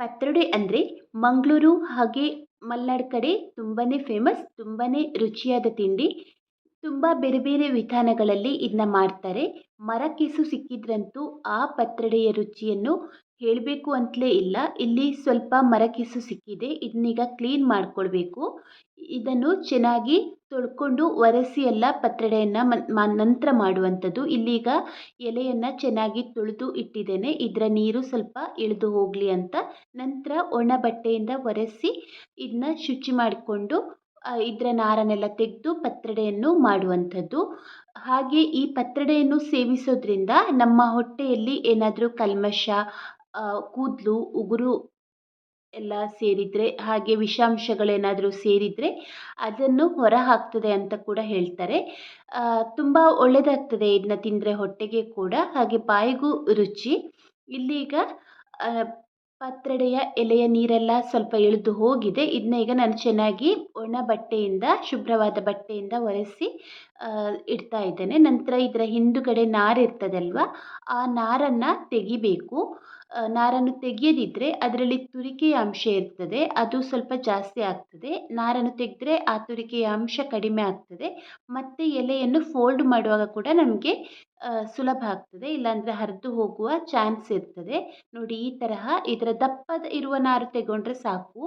ಪತ್ರೊಡೆ ಅಂದರೆ ಮಂಗಳೂರು ಹಾಗೆ ಮಲ್ನಾಡ್ ಕಡೆ ತುಂಬಾ ಫೇಮಸ್ ತುಂಬಾ ರುಚಿಯಾದ ತಿಂಡಿ. ತುಂಬ ಬೇರೆ ಬೇರೆ ವಿಧಾನಗಳಲ್ಲಿ ಇದನ್ನ ಮಾಡ್ತಾರೆ. ಮರಕಿಸು ಸಿಕ್ಕಿದ್ರಂತೂ ಆ ಪತ್ರೊಡೆಯ ರುಚಿಯನ್ನು ಹೇಳಬೇಕು ಅಂತಲೇ ಇಲ್ಲ. ಇಲ್ಲಿ ಸ್ವಲ್ಪ ಮರಕೆಸು ಸಿಕ್ಕಿದೆ. ಇದನ್ನೀಗ ಕ್ಲೀನ್ ಮಾಡಿಕೊಳ್ಬೇಕು. ಇದನ್ನು ಚೆನ್ನಾಗಿ ತೊಳ್ಕೊಂಡು ಒರೆಸಿ ಎಲ್ಲ ಪತ್ರೊಡೆಯನ್ನು ಮ ನಂತರ ಮಾಡುವಂಥದ್ದು. ಇಲ್ಲೀಗ ಎಲೆಯನ್ನು ಚೆನ್ನಾಗಿ ತೊಳೆದು ಇಟ್ಟಿದ್ದೇನೆ. ಇದರ ನೀರು ಸ್ವಲ್ಪ ಇಳಿದು ಹೋಗಲಿ ಅಂತ. ನಂತರ ಒಣ ಬಟ್ಟೆಯಿಂದ ಒರೆಸಿ ಇದನ್ನ ಶುಚಿ ಮಾಡಿಕೊಂಡು ಇದರ ನಾರನ್ನೆಲ್ಲ ತೆಗೆದು ಪತ್ರೊಡೆಯನ್ನು ಮಾಡುವಂಥದ್ದು. ಹಾಗೆ ಈ ಪತ್ರೊಡೆಯನ್ನು ಸೇವಿಸೋದ್ರಿಂದ ನಮ್ಮ ಹೊಟ್ಟೆಯಲ್ಲಿ ಏನಾದರೂ ಕಲ್ಮಶ ಕೂದಲು, ಉಗುರು ಎಲ್ಲ ಸೇರಿದರೆ, ಹಾಗೆ ವಿಷಾಂಶಗಳೇನಾದರೂ ಸೇರಿದರೆ ಅದನ್ನು ಹೊರ ಹಾಕ್ತದೆ ಅಂತ ಕೂಡ ಹೇಳ್ತಾರೆ. ತುಂಬ ಒಳ್ಳೆಯದಾಗ್ತದೆ ಇದನ್ನ ತಿಂದರೆ ಹೊಟ್ಟೆಗೆ ಕೂಡ. ಹಾಗೆ ಬಾಯಿಗೂ ರುಚಿ. ಇಲ್ಲೀಗ ಪತ್ರಡೆಯ ಎಲೆಯ ನೀರೆಲ್ಲ ಸ್ವಲ್ಪ ಇಳಿದು ಹೋಗಿದೆ. ಇದನ್ನ ಈಗ ನಾನು ಚೆನ್ನಾಗಿ ಒಣ ಬಟ್ಟೆಯಿಂದ, ಶುಭ್ರವಾದ ಬಟ್ಟೆಯಿಂದ ಒರೆಸಿ ಇಡ್ತಾ ಇದ್ದೇನೆ. ನಂತರ ಇದರ ಹಿಂದುಗಡೆ ನಾರು ಇರ್ತದಲ್ವ ಆ ನಾರನ್ನು ತೆಗಿಬೇಕು. ನಾರನ್ನು ತೆಗೆಯದಿದ್ದರೆ ಅದರಲ್ಲಿ ತುರಿಕೆಯ ಅಂಶ ಇರ್ತದೆ, ಅದು ಸ್ವಲ್ಪ ಜಾಸ್ತಿ ಆಗ್ತದೆ. ನಾರನ್ನು ತೆಗೆದ್ರೆ ಆ ತುರಿಕೆಯ ಅಂಶ ಕಡಿಮೆ ಆಗ್ತದೆ. ಮತ್ತು ಎಲೆಯನ್ನು ಫೋಲ್ಡ್ ಮಾಡುವಾಗ ಕೂಡ ನಮಗೆ ಸುಲಭ ಆಗ್ತದೆ. ಇಲ್ಲಾಂದರೆ ಹರಿದು ಹೋಗುವ ಚಾನ್ಸ್ ಇರ್ತದೆ. ನೋಡಿ ಈ ತರಹ ಇದರ ದಪ್ಪದ ಇರುವ ನಾರು ತೆಗೊಂಡರೆ ಸಾಕು.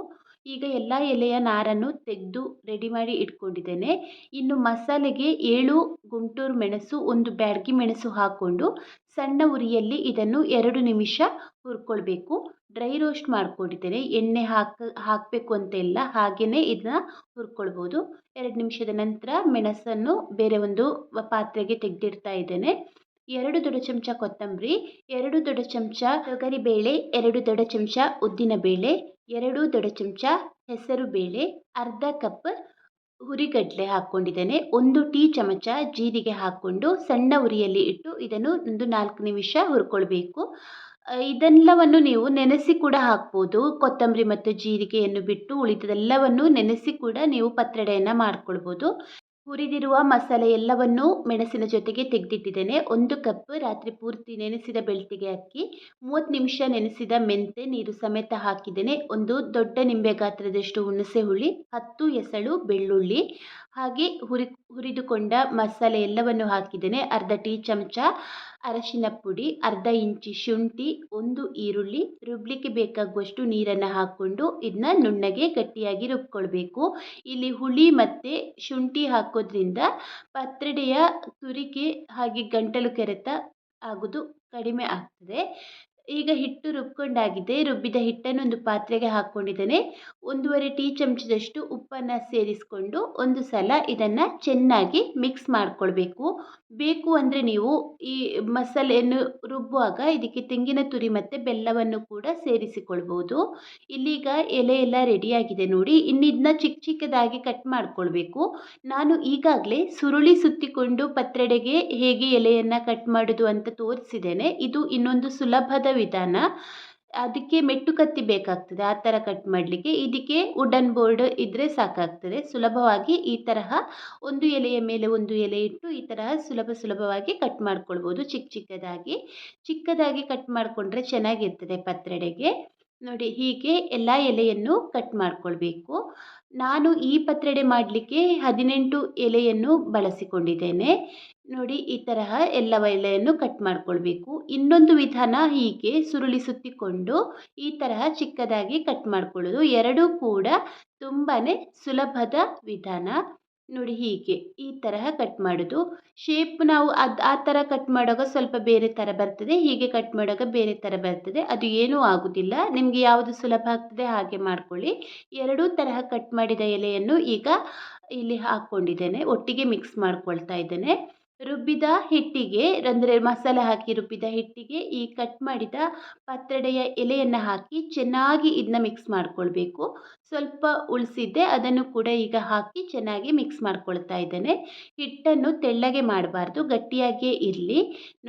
ಈಗ ಎಲ್ಲ ಎಲೆಯ ನಾರನ್ನು ತೆಗೆದು ರೆಡಿ ಮಾಡಿ ಇಟ್ಕೊಂಡಿದ್ದೇನೆ. ಇನ್ನು ಮಸಾಲೆಗೆ ಏಳು ಗುಂಟೂರು ಮೆಣಸು, ಒಂದು ಬ್ಯಾಡಗಿ ಮೆಣಸು ಹಾಕ್ಕೊಂಡು ಸಣ್ಣ ಉರಿಯಲ್ಲಿ ಇದನ್ನು ಎರಡು ನಿಮಿಷ ಹುರ್ಕೊಳ್ಬೇಕು. Dry roast ಮಾಡ್ಕೊಂಡಿದ್ದೇನೆ. ಎಣ್ಣೆ ಹಾಕ, ಹಾಕಬೇಕು ಅಂತ ಇಲ್ಲ ಹಾಗೆಯೇ ಇದನ್ನು ಹುರ್ಕೊಳ್ಬೋದು. ಎರಡು ನಿಮಿಷದ ನಂತರ ಮೆಣಸನ್ನು ಬೇರೆ ಒಂದು ಪಾತ್ರೆಗೆ ತೆಗೆದಿಡ್ತಾ ಇದ್ದೇನೆ. ಎರಡು ದೊಡ್ಡ ಚಮಚ ಕೊತ್ತಂಬರಿ, ಎರಡು ದೊಡ್ಡ ಚಮಚ ತೊಗರಿಬೇಳೆ, ಎರಡು ದೊಡ್ಡ ಚಮಚ ಉದ್ದಿನಬೇಳೆ ಎರಡು ದೊಡ್ಡ ಚಮಚ ಹೆಸರು ಬೇಳೆ, ಅರ್ಧ ಕಪ್ ಹುರಿಗಡಲೆ ಹಾಕ್ಕೊಂಡಿದ್ದೇನೆ. ಒಂದು ಟೀ ಚಮಚ ಜೀರಿಗೆ ಹಾಕ್ಕೊಂಡು ಸಣ್ಣ ಉರಿಯಲ್ಲಿ ಇಟ್ಟು ಇದನ್ನು ಒಂದು ನಾಲ್ಕು ನಿಮಿಷ ಹುರ್ಕೊಳ್ಬೇಕು. ಇದೆಲ್ಲವನ್ನು ನೀವು ನೆನೆಸಿ ಕೂಡ ಹಾಕ್ಬೋದು. ಕೊತ್ತಂಬರಿ ಮತ್ತು ಜೀರಿಗೆಯನ್ನು ಬಿಟ್ಟು ಉಳಿದದೆಲ್ಲವನ್ನು ನೆನೆಸಿ ಕೂಡ ನೀವು ಪತ್ರೊಡೆಯನ್ನು ಮಾಡ್ಕೊಳ್ಬೋದು. ಹುರಿದಿರುವ ಮಸಾಲೆ ಎಲ್ಲವನ್ನೂ ಮೆಣಸಿನ ಜೊತೆಗೆ ತೆಗೆದಿಟ್ಟಿದ್ದೇನೆ. ಒಂದು ಕಪ್ ರಾತ್ರಿ ಪೂರ್ತಿ ನೆನೆಸಿದ ಬೆಳ್ತಿಗೆ ಅಕ್ಕಿ, ಮೂವತ್ತು ನಿಮಿಷ ನೆನೆಸಿದ ಮೆಂತೆ ನೀರು ಸಮೇತ ಹಾಕಿದ್ದೇನೆ. ಒಂದು ದೊಡ್ಡ ನಿಂಬೆ ಗಾತ್ರದಷ್ಟು ಹುಣಸೆ ಹುಳಿ ಹತ್ತು ಎಸಳು ಬೆಳ್ಳುಳ್ಳಿ ಹಾಗೆ ಹುರಿ, ಹುರಿದುಕೊಂಡ ಮಸಾಲೆ ಎಲ್ಲವನ್ನು ಹಾಕಿದ್ದೇನೆ. ಅರ್ಧ ಟೀ ಚಮಚ ಅರಶಿನ ಪುಡಿ, ಅರ್ಧ ಇಂಚಿ ಶುಂಠಿ, ಒಂದು ಈರುಳ್ಳಿ, ರುಬ್ಲಿಕ್ಕೆ ಬೇಕಾಗುವಷ್ಟು ನೀರನ್ನು ಹಾಕ್ಕೊಂಡು ಇದನ್ನ ನುಣ್ಣಗೆ ಗಟ್ಟಿಯಾಗಿ ರುಬ್ಕೊಳ್ಬೇಕು. ಇಲ್ಲಿ ಹುಳಿ ಮತ್ತು ಶುಂಠಿ ಹಾಕೋದ್ರಿಂದ ಪತ್ರೆಡೆಯ ತುರಿಕೆ ಹಾಗೆ ಗಂಟಲು ಕೆರೆತ ಆಗೋದು ಕಡಿಮೆ ಆಗ್ತದೆ. ಈಗ ಹಿಟ್ಟು ರುಬ್ಕೊಂಡಾಗಿದೆ. ರುಬ್ಬಿದ ಹಿಟ್ಟನ್ನು ಒಂದು ಪಾತ್ರೆಗೆ ಹಾಕ್ಕೊಂಡಿದ್ದೇನೆ ಒಂದೂವರೆ ಟೀ ಚಮಚದಷ್ಟು ಉಪ್ಪನ್ನು ಸೇರಿಸಿಕೊಂಡು ಒಂದು ಸಲ ಇದನ್ನು ಚೆನ್ನಾಗಿ ಮಿಕ್ಸ್ ಮಾಡಿಕೊಳ್ಬೇಕು. ಬೇಕು ಅಂದರೆ ನೀವು ಈ ಮಸಾಲೆಯನ್ನು ರುಬ್ಬುವಾಗ ಇದಕ್ಕೆ ತೆಂಗಿನ ತುರಿ ಮತ್ತು ಬೆಲ್ಲವನ್ನು ಕೂಡ ಸೇರಿಸಿಕೊಳ್ಬೋದು. ಇಲ್ಲೀಗ ಎಲೆ ಎಲ್ಲ ರೆಡಿಯಾಗಿದೆ ನೋಡಿ. ಇನ್ನಿದನ್ನ ಚಿಕ್ಕ ಚಿಕ್ಕದಾಗಿ ಕಟ್ ಮಾಡಿಕೊಳ್ಬೇಕು. ನಾನು ಈಗಾಗಲೇ ಸುರುಳಿ ಸುತ್ತಿಕೊಂಡು ಪತ್ರೆಡೆಗೆ ಹೇಗೆ ಎಲೆಯನ್ನು ಕಟ್ ಮಾಡೋದು ಅಂತ ತೋರಿಸಿದ್ದೇನೆ. ಇದು ಇನ್ನೊಂದು ಸುಲಭದ ವಿಧಾನ. ಅದಕ್ಕೆ ಮೆಟ್ಟು ಕತ್ತಿ ಬೇಕಾಗ್ತದೆ, ಆ ಥರ ಕಟ್ ಮಾಡಲಿಕ್ಕೆ. ಇದಕ್ಕೆ ವುಡನ್ ಬೋರ್ಡ್ ಇದ್ದರೆ ಸಾಕಾಗ್ತದೆ. ಸುಲಭವಾಗಿ ಈ ತರಹ ಒಂದು ಎಲೆಯ ಮೇಲೆ ಒಂದು ಎಲೆ ಇಟ್ಟು ಈ ತರಹ ಸುಲಭ ಸುಲಭವಾಗಿ ಕಟ್ ಮಾಡ್ಕೊಳ್ಬೋದು. ಚಿಕ್ಕ ಚಿಕ್ಕದಾಗಿ. ಚಿಕ್ಕದಾಗಿ ಕಟ್ ಮಾಡಿಕೊಂಡ್ರೆ ಚೆನ್ನಾಗಿರ್ತದೆ ಪತ್ರೊಡೆಗೆ. ನೋಡಿ ಹೀಗೆ ಎಲ್ಲ ಎಲೆಯನ್ನು ಕಟ್ ಮಾಡಿಕೊಳ್ಬೇಕು. ನಾನು ಈ ಪತ್ರೊಡೆ ಮಾಡಲಿಕ್ಕೆ ಹದಿನೆಂಟು ಎಲೆಯನ್ನು ಬಳಸಿಕೊಂಡಿದ್ದೇನೆ. ನೋಡಿ ಈ ತರಹ ಎಲ್ಲ ಎಲೆಯನ್ನು ಕಟ್ ಮಾಡಿಕೊಳ್ಬೇಕು. ಇನ್ನೊಂದು ವಿಧಾನ ಹೀಗೆ ಸುರುಳಿ ಸುತ್ತಿಕೊಂಡು ಈ ತರಹ ಚಿಕ್ಕದಾಗಿ ಕಟ್ ಮಾಡ್ಕೊಳ್ಳೋದು. ಎರಡೂ ಕೂಡ ತುಂಬಾ ಸುಲಭದ ವಿಧಾನ. ನೋಡಿ ಹೀಗೆ, ಈ ತರಹ ಕಟ್ ಮಾಡೋದು. ಶೇಪ್ ನಾವು ಅದು ಆ ಥರ ಕಟ್ ಮಾಡುವಾಗ ಸ್ವಲ್ಪ ಬೇರೆ ಥರ ಬರ್ತದೆ, ಹೀಗೆ ಕಟ್ ಮಾಡುವಾಗ ಬೇರೆ ಥರ ಬರ್ತದೆ. ಅದು ಏನೂ ಆಗೋದಿಲ್ಲ. ನಿಮಗೆ ಯಾವುದು ಸುಲಭ ಆಗ್ತದೆ ಹಾಗೆ ಮಾಡ್ಕೊಳ್ಳಿ. ಎರಡೂ ತರಹ ಕಟ್ ಮಾಡಿದ ಎಲೆಯನ್ನು ಈಗ ಇಲ್ಲಿ ಹಾಕ್ಕೊಂಡಿದ್ದೇನೆ ಒಟ್ಟಿಗೆ ಮಿಕ್ಸ್ ಮಾಡ್ಕೊಳ್ತಾ ಇದ್ದೇನೆ. ರುಬ್ಬಿದ ಹಿಟ್ಟಿಗೆ, ಅಂದರೆ ಮಸಾಲೆ ಹಾಕಿ ರುಬ್ಬಿದ ಹಿಟ್ಟಿಗೆ ಈ ಕಟ್ ಮಾಡಿದ ಪತ್ರೊಡೆಯ ಎಲೆಯನ್ನು ಹಾಕಿ ಚೆನ್ನಾಗಿ ಇದನ್ನ ಮಿಕ್ಸ್ ಮಾಡಿಕೊಳ್ಬೇಕು. ಸ್ವಲ್ಪ ಉಳಿಸಿದ್ದೆ ಅದನ್ನು ಕೂಡ ಈಗ ಹಾಕಿ ಚೆನ್ನಾಗಿ ಮಿಕ್ಸ್ ಮಾಡ್ಕೊಳ್ತಾ ಇದ್ದೇನೆ. ಹಿಟ್ಟನ್ನು ತೆಳ್ಳಗೆ ಮಾಡಬಾರ್ದು ಗಟ್ಟಿಯಾಗಿಯೇ ಇರಲಿ.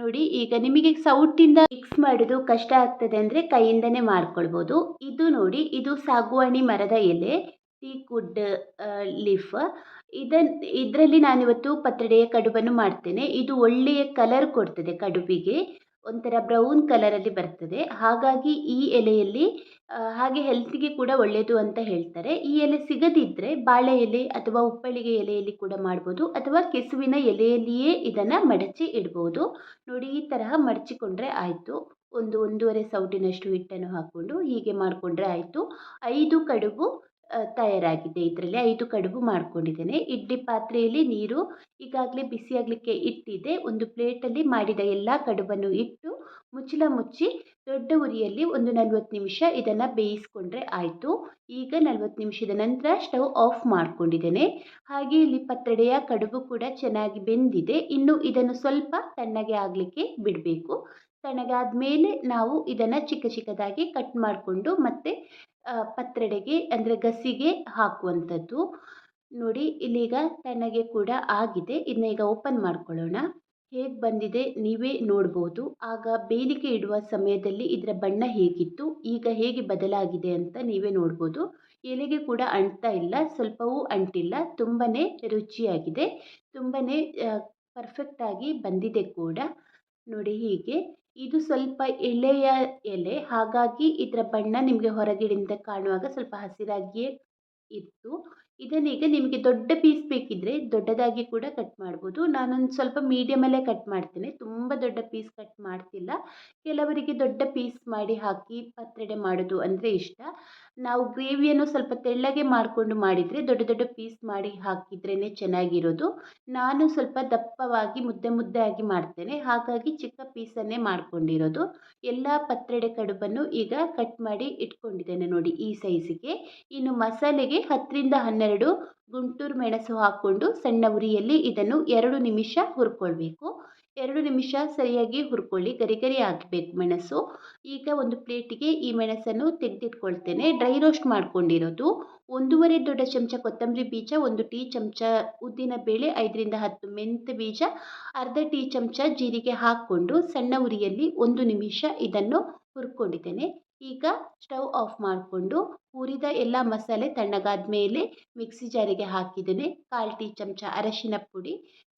ನೋಡಿ, ಈಗ ನಿಮಗೆ ಸೌಟಿಂದ ಮಿಕ್ಸ್ ಮಾಡೋದು ಕಷ್ಟ ಆಗ್ತದೆ ಅಂದರೆ ಕೈಯಿಂದನೇ ಮಾಡ್ಕೊಳ್ಬೋದು. ಇದು ನೋಡಿ, ಇದು ಸಾಗುವಾಣಿ ಮರದ ಎಲೆ, ಟೀ ಕುಡ್ ಲೀಫ್. ಇದನ್ನು ಇದರಲ್ಲಿ ನಾನಿವತ್ತು ಪತ್ರೊಡೆಯ ಕಡುಬನ್ನು ಮಾಡ್ತೇನೆ. ಇದು ಒಳ್ಳೆಯ ಕಲರ್ ಕೊಡ್ತದೆ ಕಡುಬಿಗೆ. ಒಂಥರ ಬ್ರೌನ್ ಕಲರಲ್ಲಿ ಬರ್ತದೆ. ಹಾಗಾಗಿ ಈ ಎಲೆಯಲ್ಲಿ ಹಾಗೆ ಹೆಲ್ತಿಗೆ ಕೂಡ ಒಳ್ಳೆಯದು ಅಂತ ಹೇಳ್ತಾರೆ. ಈ ಎಲೆ ಸಿಗದಿದ್ದರೆ ಬಾಳೆ ಎಲೆ ಅಥವಾ ಉಪ್ಪಳಿಗೆ ಎಲೆಯಲ್ಲಿ ಕೂಡ ಮಾಡ್ಬೋದು ಅಥವಾ ಕೆಸುವಿನ ಎಲೆಯಲ್ಲಿಯೇ ಇದನ್ನು ಮಡಚಿ ಇಡ್ಬೋದು. ನೋಡಿ, ಈ ತರಹ ಮಡಚಿಕೊಂಡ್ರೆ ಆಯಿತು. ಒಂದು ಒಂದೂವರೆ ಸೌಟಿನಷ್ಟು ಹಿಟ್ಟನ್ನು ಹಾಕ್ಕೊಂಡು ಹೀಗೆ ಮಾಡಿಕೊಂಡ್ರೆ ಆಯಿತು. ಐದು ಕಡುಬು ತಯಾರಾಗಿದೆ. ಇದರಲ್ಲಿ ಐದು ಕಡುಬು ಮಾಡ್ಕೊಂಡಿದ್ದೇನೆ. ಇಡ್ಲಿ ಪಾತ್ರೆಯಲ್ಲಿ ನೀರು ಈಗಾಗಲೇ ಬಿಸಿಯಾಗಲಿಕ್ಕೆ ಇಟ್ಟಿದೆ. ಒಂದು ಪ್ಲೇಟಲ್ಲಿ ಮಾಡಿದ ಎಲ್ಲ ಕಡುಬನ್ನು ಇಟ್ಟು ಮುಚ್ಚಳ ಮುಚ್ಚಿ ದೊಡ್ಡ ಉರಿಯಲ್ಲಿ ಒಂದು ನಲ್ವತ್ತು ನಿಮಿಷ ಇದನ್ನು ಬೇಯಿಸ್ಕೊಂಡ್ರೆ ಆಯಿತು. ಈಗ ನಲ್ವತ್ತು ನಿಮಿಷದ ನಂತರ ಸ್ಟವ್ ಆಫ್ ಮಾಡ್ಕೊಂಡಿದ್ದೇನೆ. ಹಾಗೆ ಇಲ್ಲಿ ಪತ್ರೆಡೆಯ ಕಡುಬು ಕೂಡ ಚೆನ್ನಾಗಿ ಬೆಂದಿದೆ. ಇನ್ನು ಇದನ್ನು ಸ್ವಲ್ಪ ತಣ್ಣಗೆ ಆಗಲಿಕ್ಕೆ ಬಿಡಬೇಕು. ತಣ್ಣಗಾದ ಮೇಲೆ ನಾವು ಇದನ್ನು ಚಿಕ್ಕ ಚಿಕ್ಕದಾಗಿ ಕಟ್ ಮಾಡಿಕೊಂಡು ಮತ್ತೆ ಪತ್ರೊಡೆಗೆ, ಅಂದರೆ ಗಸಿಗೆ ಹಾಕುವಂಥದ್ದು. ನೋಡಿ, ಇಲ್ಲೀಗ ತಣ್ಣಗೆ ಕೂಡ ಆಗಿದೆ. ಇದನ್ನ ಈಗ ಓಪನ್ ಮಾಡ್ಕೊಳ್ಳೋಣ. ಹೇಗೆ ಬಂದಿದೆ ನೀವೇ ನೋಡ್ಬೋದು. ಆಗ ಬೇಲಿಗೆ ಇಡುವ ಸಮಯದಲ್ಲಿ ಇದರ ಬಣ್ಣ ಹೇಗಿತ್ತು, ಈಗ ಹೇಗೆ ಬದಲಾಗಿದೆ ಅಂತ ನೀವೇ ನೋಡ್ಬೋದು. ಎಲೆಗೆ ಕೂಡ ಅಂಟ್ತಾ ಇಲ್ಲ, ಸ್ವಲ್ಪವೂ ಅಂಟಿಲ್ಲ ತುಂಬಾ ರುಚಿಯಾಗಿದೆ. ತುಂಬಾ ಪರ್ಫೆಕ್ಟಾಗಿ ಬಂದಿದೆ ಕೂಡ. ನೋಡಿ ಹೀಗೆ. ಇದು ಸ್ವಲ್ಪ ಎಳೆಯ ಎಲೆ, ಹಾಗಾಗಿ ಇದರ ಬಣ್ಣ ನಿಮಗೆ ಹೊರಗಡೆಯಿಂದ ಕಾಣುವಾಗ ಸ್ವಲ್ಪ ಹಸಿರಾಗಿಯೇ ಇತ್ತು. ಇದನ್ನೀಗ ನಿಮಗೆ ದೊಡ್ಡ ಪೀಸ್ ಬೇಕಿದ್ದರೆ ದೊಡ್ಡದಾಗಿ ಕೂಡ ಕಟ್ ಮಾಡ್ಬೋದು. ನಾನೊಂದು ಸ್ವಲ್ಪ ಮೀಡಿಯಮಲ್ಲೇ ಕಟ್ ಮಾಡ್ತೇನೆ. ತುಂಬ ದೊಡ್ಡ ಪೀಸ್ ಕಟ್ ಮಾಡ್ತಿಲ್ಲ. ಕೆಲವರಿಗೆ ದೊಡ್ಡ ಪೀಸ್ ಮಾಡಿ ಹಾಕಿ ಪತ್ರೊಡೆ ಮಾಡೋದು ಅಂದರೆ ಇಷ್ಟ. ನಾವು ಗ್ರೇವಿಯನ್ನು ಸ್ವಲ್ಪ ತೆಳ್ಳಗೆ ಮಾಡಿಕೊಂಡು ಮಾಡಿದರೆ ದೊಡ್ಡ ದೊಡ್ಡ ಪೀಸ್ ಮಾಡಿ ಹಾಕಿದ್ರೇ ಚೆನ್ನಾಗಿರೋದು. ನಾನು ಸ್ವಲ್ಪ ದಪ್ಪವಾಗಿ ಮುದ್ದೆ ಮುದ್ದೆ ಆಗಿ ಮಾಡ್ತೇನೆ. ಹಾಗಾಗಿ ಚಿಕ್ಕ ಪೀಸನ್ನೇ ಮಾಡಿಕೊಂಡಿರೋದು. ಎಲ್ಲ ಪತ್ರೆಡೆ ಕಡುಬನ್ನು ಈಗ ಕಟ್ ಮಾಡಿ ಇಟ್ಕೊಂಡಿದ್ದೇನೆ ನೋಡಿ ಈ ಸೈಜಿಗೆ. ಇನ್ನು ಮಸಾಲೆಗೆ ಹತ್ತರಿಂದ ಹನ್ನೆರಡು ಗುಂಟೂರು ಮೆಣಸು ಹಾಕ್ಕೊಂಡು ಸಣ್ಣ ಉರಿಯಲ್ಲಿ ಇದನ್ನು ಎರಡು ನಿಮಿಷ ಹುರ್ಕೊಳ್ಬೇಕು. ಎರಡು ನಿಮಿಷ ಸರಿಯಾಗಿ ಹುರ್ಕೊಳ್ಳಿ, ಗರಿ ಗರಿ ಆಗಬೇಕು ಮೆಣಸು. ಈಗ ಒಂದು ಪ್ಲೇಟಿಗೆ ಈ ಮೆಣಸನ್ನು ತೆಗೆದಿಟ್ಕೊಳ್ತೇನೆ. ಡ್ರೈ ರೋಸ್ಟ್ ಮಾಡ್ಕೊಂಡಿರೋದು. ಒಂದೂವರೆ ದೊಡ್ಡ ಚಮಚ ಕೊತ್ತಂಬರಿ ಬೀಜ, ಒಂದು ಟೀ ಚಮಚ ಉದ್ದಿನ ಬೇಳೆ, ಐದರಿಂದ ಹತ್ತು ಮೆಂತ್ಯ ಬೀಜ, ಅರ್ಧ ಟೀ ಚಮಚ ಜೀರಿಗೆ ಹಾಕ್ಕೊಂಡು ಸಣ್ಣ ಉರಿಯಲ್ಲಿ ಒಂದು ನಿಮಿಷ ಇದನ್ನು ಹುರ್ಕೊಂಡಿದ್ದೇನೆ. ಈಗ ಸ್ಟವ್ ಆಫ್ ಮಾಡಿಕೊಂಡು ಹುರಿದ ಎಲ್ಲ ಮಸಾಲೆ ತಣ್ಣಗಾದ ಮೇಲೆ ಮಿಕ್ಸಿ ಜಾರಿಗೆ ಹಾಕಿದ್ದೇನೆ. ಕಾಲು ಟೀ ಚಮಚ ಅರಶಿನ ಪುಡಿ,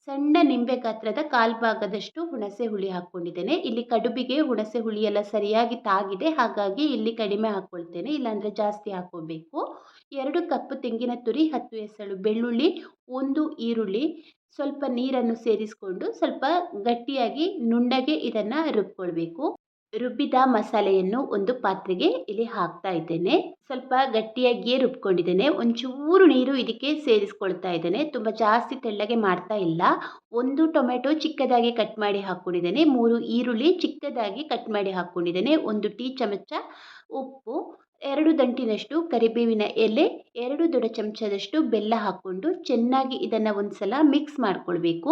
ಸಣ್ಣ ನಿಂಬೆ ಗಾತ್ರದ ಕಾಲು ಭಾಗದಷ್ಟು ಹುಣಸೆ ಹುಳಿ ಹಾಕ್ಕೊಂಡಿದ್ದೇನೆ ಇಲ್ಲಿ ಕಡುಬಿಗೆ ಹುಣಸೆ ಹುಳಿ ಎಲ್ಲ ಸರಿಯಾಗಿ ತಾಗಿದೆ. ಹಾಗಾಗಿ ಇಲ್ಲಿ ಕಡಿಮೆ ಹಾಕ್ಕೊಳ್ತೇನೆ ಇಲ್ಲಾಂದರೆ ಜಾಸ್ತಿ ಹಾಕ್ಕೋಬೇಕು ಎರಡು ಕಪ್ ತೆಂಗಿನ ತುರಿ, ಹತ್ತು ಎಸಳು ಬೆಳ್ಳುಳ್ಳಿ, ಒಂದು ಈರುಳ್ಳಿ, ಸ್ವಲ್ಪ ನೀರನ್ನು ಸೇರಿಸಿಕೊಂಡು ಸ್ವಲ್ಪ ಗಟ್ಟಿಯಾಗಿ ನುಣ್ಣಗೆ ಇದನ್ನು ರುಬ್ಕೊಳ್ಬೇಕು. ರುಬ್ಬಿದ ಮಸಾಲೆಯನ್ನು ಒಂದು ಪಾತ್ರೆಗೆ ಇಲ್ಲಿ ಹಾಕ್ತಾ ಇದ್ದೇನೆ. ಸ್ವಲ್ಪ ಗಟ್ಟಿಯಾಗಿಯೇ ರುಬ್ಕೊಂಡಿದ್ದೇನೆ. ಒಂಚೂರು ನೀರು ಇದಕ್ಕೆ ಸೇರಿಸ್ಕೊಳ್ತಾ ಇದ್ದೇನೆ. ತುಂಬ ಜಾಸ್ತಿ ತೆಳ್ಳಗೆ ಮಾಡ್ತಾ ಇಲ್ಲ. ಒಂದು ಟೊಮೆಟೊ ಚಿಕ್ಕದಾಗಿ ಕಟ್ ಮಾಡಿ ಹಾಕ್ಕೊಂಡಿದ್ದೇನೆ. ಮೂರು ಈರುಳ್ಳಿ ಚಿಕ್ಕದಾಗಿ ಕಟ್ ಮಾಡಿ ಹಾಕ್ಕೊಂಡಿದ್ದೇನೆ. ಒಂದು ಟೀ ಚಮಚ ಉಪ್ಪು ಎರಡು ದಂಟಿನಷ್ಟು ಕರಿಬೇವಿನ ಎಲೆ, ಎರಡು ದೊಡ್ಡ ಚಮಚದಷ್ಟು ಬೆಲ್ಲ ಹಾಕ್ಕೊಂಡು ಚೆನ್ನಾಗಿ ಇದನ್ನು ಒಂದು ಸಲ ಮಿಕ್ಸ್ ಮಾಡಿಕೊಳ್ಬೇಕು.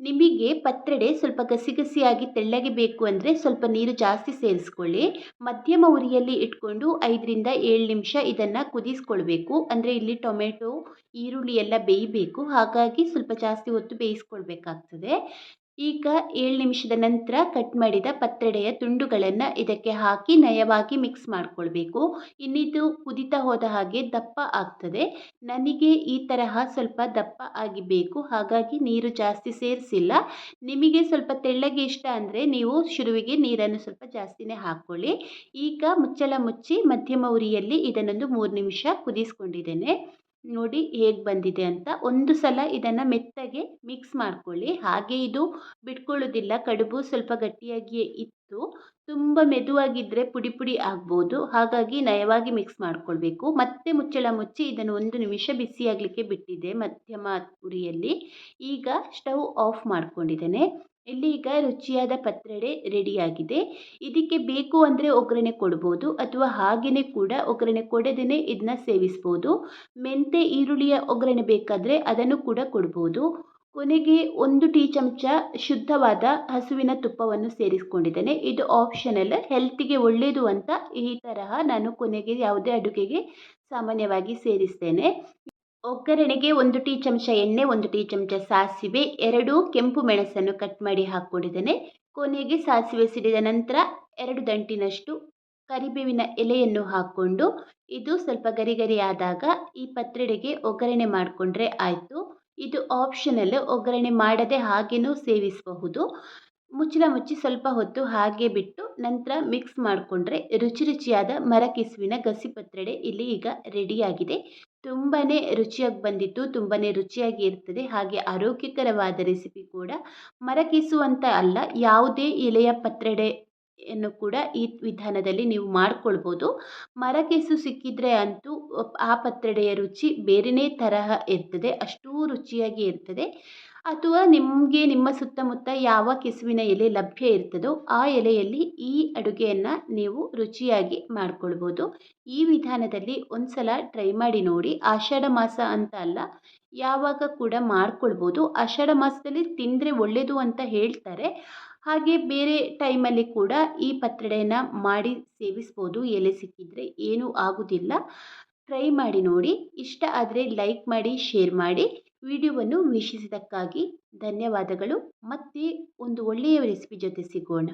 ನಿಮಗೆ ಪತ್ರೆಡೆ ಸ್ವಲ್ಪ ಗಸಿಗಸಿಯಾಗಿ ತೆಳ್ಳಗೆ ಬೇಕು ಅಂದರೆ ಸ್ವಲ್ಪ ನೀರು ಜಾಸ್ತಿ ಸೇರಿಸ್ಕೊಳ್ಳಿ. ಮಧ್ಯಮ ಉರಿಯಲ್ಲಿ ಇಟ್ಕೊಂಡು ಐದರಿಂದ ಏಳು ನಿಮಿಷ ಇದನ್ನು ಕುದಿಸ್ಕೊಳ್ಬೇಕು. ಅಂದರೆ ಇಲ್ಲಿ ಟೊಮೆಟೊ, ಈರುಳ್ಳಿ ಎಲ್ಲ ಬೇಯಬೇಕು. ಹಾಗಾಗಿ ಸ್ವಲ್ಪ ಜಾಸ್ತಿ ಹೊತ್ತು ಬೇಯಿಸ್ಕೊಳ್ಬೇಕಾಗ್ತದೆ. ಈಗ ಏಳು ನಿಮಿಷದ ನಂತರ ಕಟ್ ಮಾಡಿದ ಪತ್ರೊಡೆಯ ತುಂಡುಗಳನ್ನು ಇದಕ್ಕೆ ಹಾಕಿ ನಯವಾಗಿ ಮಿಕ್ಸ್ ಮಾಡಿಕೊಳ್ಬೇಕು. ಇನ್ನಿದು ಕುದೀತಾ ಹೋದ ಹಾಗೆ ದಪ್ಪ ಆಗ್ತದೆ. ನನಗೆ ಈ ತರಹ ಸ್ವಲ್ಪ ದಪ್ಪ ಆಗಿ ಬೇಕು ಹಾಗಾಗಿ ನೀರು ಜಾಸ್ತಿ ಸೇರಿಸಿಲ್ಲ. ನಿಮಗೆ ಸ್ವಲ್ಪ ತೆಳ್ಳಗೆ ಇಷ್ಟ ಅಂದರೆ ನೀವು ಶುರುವಿಗೆ ನೀರನ್ನು ಸ್ವಲ್ಪ ಜಾಸ್ತಿನೇ ಹಾಕ್ಕೊಳ್ಳಿ. ಈಗ ಮುಚ್ಚಳ ಮುಚ್ಚಿ ಮಧ್ಯಮ ಉರಿಯಲ್ಲಿ ಇದನ್ನೊಂದು ಮೂರು ನಿಮಿಷ ಕುದಿಸ್ಕೊಂಡಿದ್ದೇನೆ. ನೋಡಿ ಹೇಗೆ ಬಂದಿದೆ ಅಂತ. ಒಂದು ಸಲ ಇದನ್ನು ಮೆತ್ತಗೆ ಮಿಕ್ಸ್ ಮಾಡ್ಕೊಳ್ಳಿ. ಹಾಗೆ ಇದು ಬಿಟ್ಕೊಳ್ಳೋದಿಲ್ಲ. ಕಡುಬು ಸ್ವಲ್ಪ ಗಟ್ಟಿಯಾಗಿಯೇ ಇತ್ತು. ತುಂಬ ಮೆದುವಾಗಿದ್ದರೆ ಪುಡಿ ಪುಡಿ ಆಗ್ಬೋದು. ಹಾಗಾಗಿ ನಯವಾಗಿ ಮಿಕ್ಸ್ ಮಾಡಿಕೊಳ್ಬೇಕು. ಮತ್ತೆ ಮುಚ್ಚಳ ಮುಚ್ಚಿ ಇದನ್ನು ಒಂದು ನಿಮಿಷ ಬಿಸಿಯಾಗಲಿಕ್ಕೆ ಬಿಟ್ಟಿದ್ದೆ ಮಧ್ಯಮ ಉರಿಯಲ್ಲಿ ಈಗ ಸ್ಟವ್ ಆಫ್ ಮಾಡ್ಕೊಂಡಿದ್ದೇನೆ. ಇಲ್ಲಿ ಈಗ ರುಚಿಯಾದ ಪತ್ರೊಡೆ ರೆಡಿಯಾಗಿದೆ. ಇದಕ್ಕೆ ಬೇಕು ಅಂದರೆ ಒಗ್ಗರಣೆ ಕೊಡ್ಬೋದು ಅಥವಾ ಹಾಗೆಯೇ ಕೂಡ ಒಗ್ಗರಣೆ ಕೊಡದೇ ಇದನ್ನ ಸೇವಿಸ್ಬೋದು. ಮೆಂತೆ, ಈರುಳ್ಳಿಯ ಒಗ್ಗರಣೆ ಬೇಕಾದರೆ ಅದನ್ನು ಕೂಡ ಕೊಡ್ಬೋದು. ಕೊನೆಗೆ ಒಂದು ಟೀ ಚಮಚ ಶುದ್ಧವಾದ ಹಸುವಿನ ತುಪ್ಪವನ್ನು ಸೇರಿಸ್ಕೊಂಡಿದ್ದೇನೆ. ಇದು ಆಪ್ಷನಲ್ ಹೆಲ್ತಿಗೆ ಒಳ್ಳೆಯದು ಅಂತ ಈ ತರಹ ನಾನು ಕೊನೆಗೆ ಯಾವುದೇ ಅಡುಗೆಗೆ ಸಾಮಾನ್ಯವಾಗಿ ಸೇರಿಸ್ತೇನೆ. ಒಗ್ಗರಣೆಗೆ ಒಂದು ಟೀ ಚಮಚ ಎಣ್ಣೆ, ಒಂದು ಟೀ ಚಮಚ ಸಾಸಿವೆ, ಎರಡು ಕೆಂಪು ಮೆಣಸನ್ನು ಕಟ್ ಮಾಡಿ ಹಾಕ್ಕೊಂಡಿದ್ದೇನೆ. ಕೊನೆಗೆ ಸಾಸಿವೆ ಸಿಡಿದ ನಂತರ ಎರಡು ದಂಟಿನಷ್ಟು ಕರಿಬೇವಿನ ಎಲೆಯನ್ನು ಹಾಕ್ಕೊಂಡು ಇದು ಸ್ವಲ್ಪ ಗರಿ ಗರಿ ಆದಾಗ ಈ ಪತ್ರೆಡೆಗೆ ಒಗ್ಗರಣೆ ಮಾಡಿಕೊಂಡ್ರೆ ಆಯಿತು. ಇದು ಆಪ್ಷನಲ್ ಒಗ್ಗರಣೆ ಮಾಡದೆ ಹಾಗೇನೂ ಸೇವಿಸಬಹುದು. ಮುಚ್ಚಳ ಮುಚ್ಚಿ ಸ್ವಲ್ಪ ಹೊತ್ತು ಹಾಗೆ ಬಿಟ್ಟು ನಂತರ ಮಿಕ್ಸ್ ಮಾಡಿಕೊಂಡ್ರೆ ರುಚಿ ರುಚಿಯಾದ ಮರಕಿಸುವಿನ ಗಸಿ ಪತ್ರೆಡೆ ಇಲ್ಲಿ ಈಗ ರೆಡಿಯಾಗಿದೆ ತುಂಬಾ ರುಚಿಯಾಗಿ ಬಂದಿತ್ತು ತುಂಬಾ ರುಚಿಯಾಗಿ ಇರ್ತದೆ, ಹಾಗೆ ಆರೋಗ್ಯಕರವಾದ ರೆಸಿಪಿ ಕೂಡ. ಮರಕಿಸುವಂಥ ಅಲ್ಲ, ಯಾವುದೇ ಎಲೆಯ ಪತ್ರೊಡೆಯನ್ನು ಕೂಡ ಈ ವಿಧಾನದಲ್ಲಿ ನೀವು ಮಾಡ್ಕೊಳ್ಬೋದು. ಮರಕೆಸು ಸಿಕ್ಕಿದರೆ ಅಂತೂ ಆ ಪತ್ರೆಡೆಯ ರುಚಿ ಬೇರೆಯೇ ತರಹ ಇರ್ತದೆ, ಅಷ್ಟೂ ರುಚಿಯಾಗಿ ಇರ್ತದೆ. ಅಥವಾ ನಿಮಗೆ ನಿಮ್ಮ ಸುತ್ತಮುತ್ತ ಯಾವ ಕೆಸುವಿನ ಎಲೆ ಲಭ್ಯ ಇರ್ತದೋ ಆ ಎಲೆಯಲ್ಲಿ ಈ ಅಡುಗೆಯನ್ನು ನೀವು ರುಚಿಯಾಗಿ ಮಾಡ್ಕೊಳ್ಬೋದು. ಈ ವಿಧಾನದಲ್ಲಿ ಒಂದು ಸಲ ಟ್ರೈ ಮಾಡಿ ನೋಡಿ. ಆಷಾಢ ಮಾಸ ಅಂತ ಅಲ್ಲ, ಯಾವಾಗ ಕೂಡ ಮಾಡ್ಕೊಳ್ಬೋದು. ಆಷಾಢ ಮಾಸದಲ್ಲಿ ತಿಂದರೆ ಒಳ್ಳೆಯದು ಅಂತ ಹೇಳ್ತಾರೆ. ಹಾಗೆ ಬೇರೆ ಟೈಮಲ್ಲಿ ಕೂಡ ಈ ಪತ್ರಡೆಯನ್ನು ಮಾಡಿ ಸೇವಿಸ್ಬೋದು. ಎಲೆ ಸಿಕ್ಕಿದರೆ ಏನೂ ಆಗೋದಿಲ್ಲ. ಟ್ರೈ ಮಾಡಿ ನೋಡಿ. ಇಷ್ಟ ಆದರೆ ಲೈಕ್ ಮಾಡಿ ಶೇರ್ ಮಾಡಿ. ವಿಡಿಯೋವನ್ನು ವೀಕ್ಷಿಸಿದ್ದಕ್ಕಾಗಿ ಧನ್ಯವಾದಗಳು. ಮತ್ತೆ ಒಂದು ಒಳ್ಳೆಯ ರೆಸಿಪಿ ಜೊತೆ ಸಿಗೋಣ.